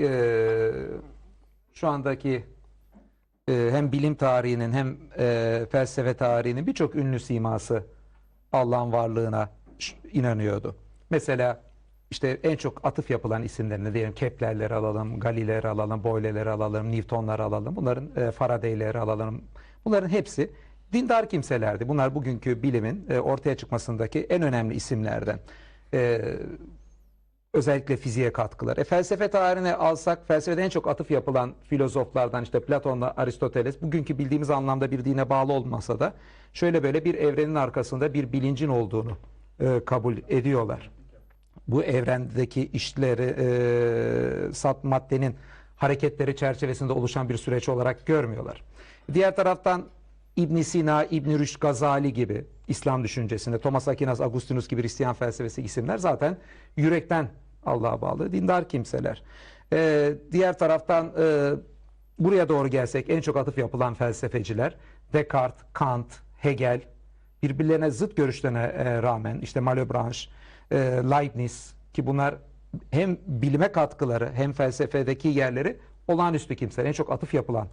e, şu andaki e, hem bilim tarihinin hem e, felsefe tarihinin birçok ünlü siması Allah'ın varlığına inanıyordu. Mesela işte en çok atıf yapılan isimlerini diyelim Kepler'leri alalım, Galile'leri alalım, Boyle'leri alalım, Newton'ları alalım, bunların e, Faraday'leri alalım. Bunların hepsi dindar kimselerdi. Bunlar bugünkü bilimin e, ortaya çıkmasındaki en önemli isimlerden. E, özellikle fiziğe katkıları. E, felsefe tarihine alsak felsefede en çok atıf yapılan filozoflardan işte Platon'la Aristoteles bugünkü bildiğimiz anlamda bir dine bağlı olmasa da şöyle böyle bir evrenin arkasında bir bilincin olduğunu e, kabul ediyorlar. Bu evrendeki işleri e, sat maddenin hareketleri çerçevesinde oluşan bir süreç olarak görmüyorlar. Diğer taraftan İbn Sina, İbn Rüşd, Gazali gibi İslam düşüncesinde, Thomas Aquinas, Augustinus gibi Hristiyan felsefesi isimler zaten yürekten Allah'a bağlı dindar kimseler. Ee, diğer taraftan e, buraya doğru gelsek en çok atıf yapılan felsefeciler Descartes, Kant, Hegel birbirlerine zıt görüşlerine e, rağmen işte Malebranche, e, Leibniz ki bunlar hem bilime katkıları hem felsefedeki yerleri olağanüstü kimseler. En çok atıf yapılan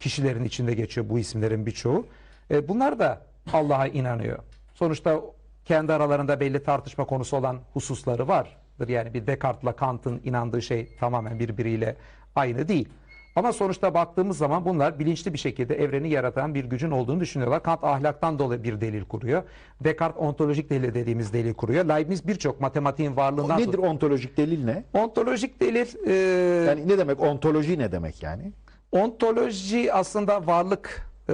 kişilerin içinde geçiyor bu isimlerin birçoğu. E, bunlar da Allah'a inanıyor. Sonuçta kendi aralarında belli tartışma konusu olan hususları vardır. Yani bir Descartes'la Kant'ın inandığı şey tamamen birbiriyle aynı değil. Ama sonuçta baktığımız zaman bunlar bilinçli bir şekilde evreni yaratan bir gücün olduğunu düşünüyorlar. Kant ahlaktan dolayı bir delil kuruyor. Descartes ontolojik delil dediğimiz delil kuruyor. Leibniz birçok matematiğin varlığından... Nedir ontolojik delil ne? Ontolojik delil... e, Yani ne demek ontoloji ne demek yani? Ontoloji aslında varlık e,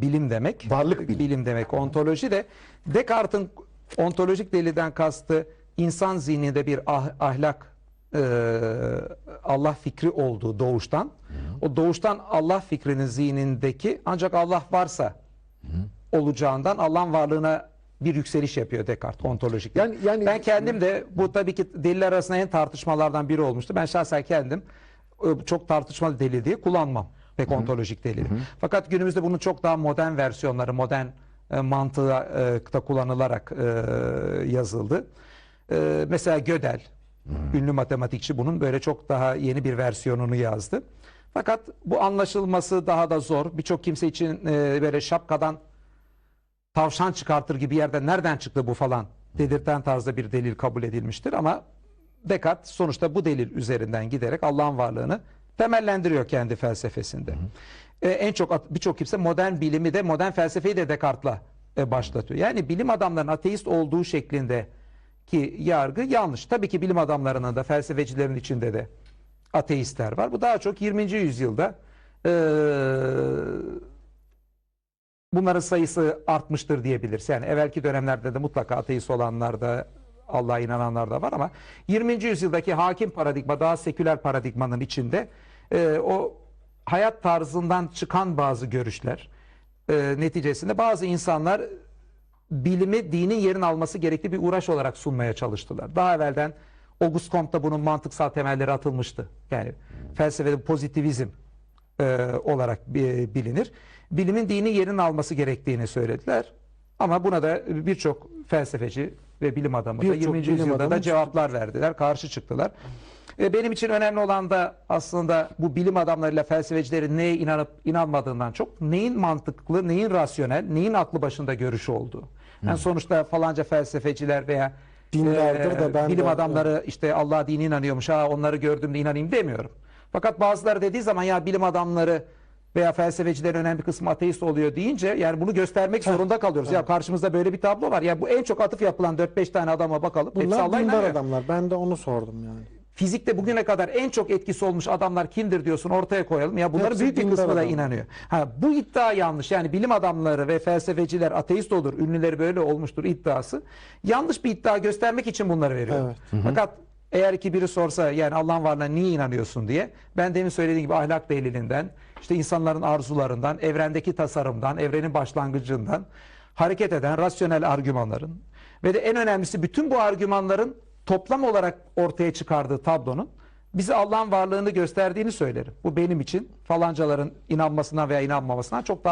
bilim demek. Varlık bilim. demek. Ontoloji de Descartes'in ontolojik delilden kastı insan zihninde bir ah- ahlak e, Allah fikri olduğu doğuştan. O doğuştan Allah fikrinin zihnindeki ancak Allah varsa olacağından Allah'ın varlığına bir yükseliş yapıyor Descartes ontolojik. Yani- yani- ben kendim de bu tabii ki deliller arasında en tartışmalardan biri olmuştu. Ben şahsen kendim çok tartışmalı delil diye kullanmam pek ontolojik delili. Fakat günümüzde bunun çok daha modern versiyonları, modern e, mantığı e, da kullanılarak e, yazıldı. E, mesela Gödel, ünlü matematikçi bunun böyle çok daha yeni bir versiyonunu yazdı. Fakat bu anlaşılması daha da zor. Birçok kimse için e, böyle şapkadan tavşan çıkartır gibi yerden nereden çıktı bu falan dedirten tarzda bir delil kabul edilmiştir ama Descartes sonuçta bu delil üzerinden giderek Allah'ın varlığını temellendiriyor kendi felsefesinde. Ee, en çok birçok kimse modern bilimi de modern felsefeyi de Descartes'la e, başlatıyor. Yani bilim adamlarının ateist olduğu şeklinde ki yargı yanlış. Tabii ki bilim adamlarının da felsefecilerin içinde de ateistler var. Bu daha çok 20. yüzyılda eee bunların sayısı artmıştır diyebiliriz. Yani evvelki dönemlerde de mutlaka ateist olanlar da Allah'a inananlar da var ama 20. yüzyıldaki hakim paradigma daha seküler paradigmanın içinde e, o hayat tarzından çıkan bazı görüşler e, neticesinde bazı insanlar bilimi dinin yerini alması gerekli bir uğraş olarak sunmaya çalıştılar. Daha evvelden Auguste Comte'da bunun mantıksal temelleri atılmıştı. Yani felsefede pozitivizm e, olarak bi- bilinir. Bilimin dini yerini alması gerektiğini söylediler. Ama buna da birçok felsefeci ve bilim adamı da Birçok 20. bilim yüzyılda da cevaplar verdiler, karşı çıktılar. E, benim için önemli olan da aslında bu bilim adamlarıyla felsefecilerin neye inanıp inanmadığından çok neyin mantıklı, neyin rasyonel, neyin aklı başında görüşü olduğu. Yani sonuçta falanca felsefeciler veya Dinlerdir de ben bilim de- adamları işte Allah dini inanıyormuş ha onları gördüğümde inanayım demiyorum. Fakat bazıları dediği zaman ya bilim adamları veya felsefecilerin önemli bir kısmı ateist oluyor deyince yani bunu göstermek zorunda kalıyoruz. Ya karşımızda böyle bir tablo var. Ya bu en çok atıf yapılan 4-5 tane adama bakalım. Hepsi Bunlar Allah'a dindar inanıyor. adamlar. Ben de onu sordum yani. Fizikte bugüne kadar en çok etkisi olmuş adamlar kimdir diyorsun ortaya koyalım. Ya bunların Hepsi büyük bir dindar kısmı da adamlar. inanıyor. Ha, bu iddia yanlış. Yani bilim adamları ve felsefeciler ateist olur, ünlüleri böyle olmuştur iddiası. Yanlış bir iddia göstermek için bunları veriyor. Evet. Fakat eğer ki biri sorsa yani Allah'ın varlığına niye inanıyorsun diye ben demin söylediğim gibi ahlak delilinden, işte insanların arzularından, evrendeki tasarımdan, evrenin başlangıcından hareket eden rasyonel argümanların ve de en önemlisi bütün bu argümanların toplam olarak ortaya çıkardığı tablonun bize Allah'ın varlığını gösterdiğini söylerim. Bu benim için falancaların inanmasından veya inanmamasından çok daha